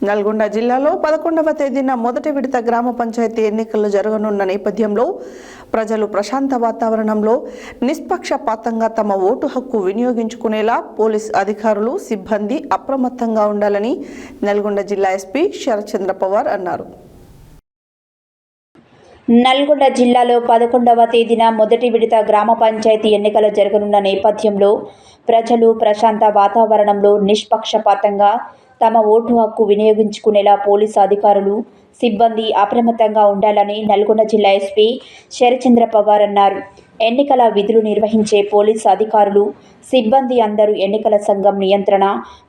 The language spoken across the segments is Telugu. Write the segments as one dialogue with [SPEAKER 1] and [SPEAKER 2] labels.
[SPEAKER 1] నల్గొండ జిల్లాలో పదకొండవ తేదీన మొదటి విడత గ్రామ పంచాయతీ ఎన్నికలు జరగనున్న నేపథ్యంలో ప్రజలు ప్రశాంత వాతావరణంలో నిష్పక్షపాతంగా తమ ఓటు హక్కు వినియోగించుకునేలా పోలీస్ అధికారులు సిబ్బంది అప్రమత్తంగా ఉండాలని నల్గొండ జిల్లా ఎస్పీ శరత్చంద్ర పవార్ అన్నారు.
[SPEAKER 2] నల్గొండ జిల్లాలో పదకొండవ తేదీన మొదటి విడత గ్రామ పంచాయతీ ఎన్నికలు జరగనున్న నేపథ్యంలో ప్రజలు ప్రశాంత వాతావరణంలో నిష్పక్షపాతంగా తమ ఓటు హక్కు వినియోగించుకునేలా పోలీసు అధికారులు సిబ్బంది అప్రమత్తంగా ఉండాలని నల్గొండ జిల్లా ఎస్పీ శరచంద్ర పవార్ అన్నారు. ఎన్నికల విధులు నిర్వహించే పోలీసు అధికారులు సిబ్బంది అందరూ ఎన్నికల సంఘం నియంత్రణ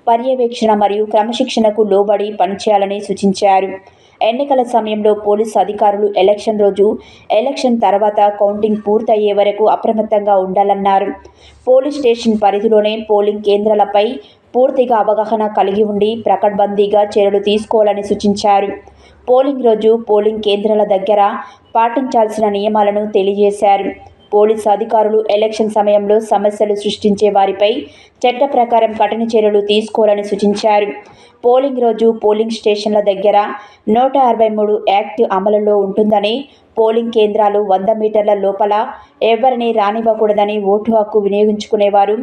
[SPEAKER 2] పర్యవేక్షణ మరియు క్రమశిక్షణకు లోబడి పనిచేయాలని సూచించారు. ఎన్నికల సమయంలో పోలీసు అధికారులు ఎలక్షన్ రోజు ఎలక్షన్ తర్వాత కౌంటింగ్ పూర్తయ్యే వరకు అప్రమత్తంగా ఉండాలన్నారు. పోలీస్ స్టేషన్ పరిధిలోనే పోలింగ్ కేంద్రాలపై పూర్తిగా అవగాహన కలిగి ఉండి ప్రకడ్బందీగా చర్యలు తీసుకోవాలని సూచించారు. పోలింగ్ రోజు పోలింగ్ కేంద్రాల దగ్గర పాటించాల్సిన నియమాలను తెలియజేశారు. పోలీసు అధికారులు ఎలక్షన్ సమయంలో సమస్యలు సృష్టించే వారిపై చట్ట ప్రకారం కఠిన చర్యలు తీసుకోవాలని సూచించారు. పోలింగ్ రోజు పోలింగ్ స్టేషన్ల దగ్గర నూట అరవై మూడు యాక్ట్ అమలులో ఉంటుందని పోలింగ్ కేంద్రాలు వంద మీటర్ల లోపల ఎవరిని రానివ్వకూడదని ఓటు హక్కు వినియోగించుకునేవారు.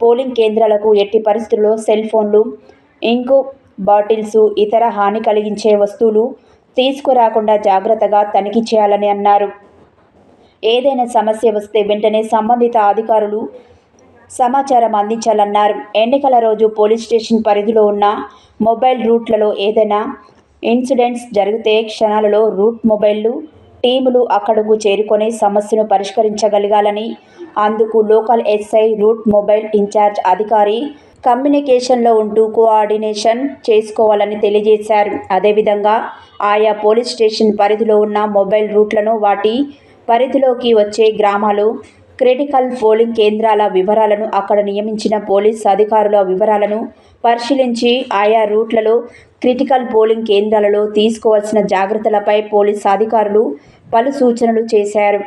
[SPEAKER 2] పోలింగ్ కేంద్రాలకు ఎట్టి పరిస్థితుల్లో సెల్ ఫోన్లు ఇంకు బాటిల్స్ ఇతర హాని కలిగించే వస్తువులు తీసుకురాకుండా జాగ్రత్తగా తనిఖీ చేయాలని అన్నారు. ఏదైనా సమస్య వస్తే వెంటనే సంబంధిత అధికారులు సమాచారం అందించాలన్నారు. ఎన్నికల రోజు పోలీస్ స్టేషన్ పరిధిలో ఉన్న మొబైల్ రూట్లలో ఏదైనా ఇన్సిడెంట్స్ జరిగితే క్షణాలలో రూట్ మొబైల్లు టీములు అక్కడకు చేరుకొని సమస్యను పరిష్కరించగలగాలని అందుకు local SI route mobile incharge అధికారి కమ్యూనికేషన్లో ఉంటూ కోఆర్డినేషన్ చేసుకోవాలని తెలియజేశారు. అదేవిధంగా ఆయా పోలీస్ స్టేషన్ పరిధిలో ఉన్న మొబైల్ రూట్లను వాటి పరిధిలోకి వచ్చే గ్రామాలు క్రిటికల్ పోలింగ్ కేంద్రాల వివరాలను అక్కడ నియమించిన పోలీస్ అధికారుల వివరాలను పరిశీలించి ఆయా రూట్లలో క్రిటికల్ పోలింగ్ కేంద్రాలలో తీసుకోవాల్సిన జాగ్రత్తలపై పోలీస్ అధికారులు పలు సూచనలు చేశారు.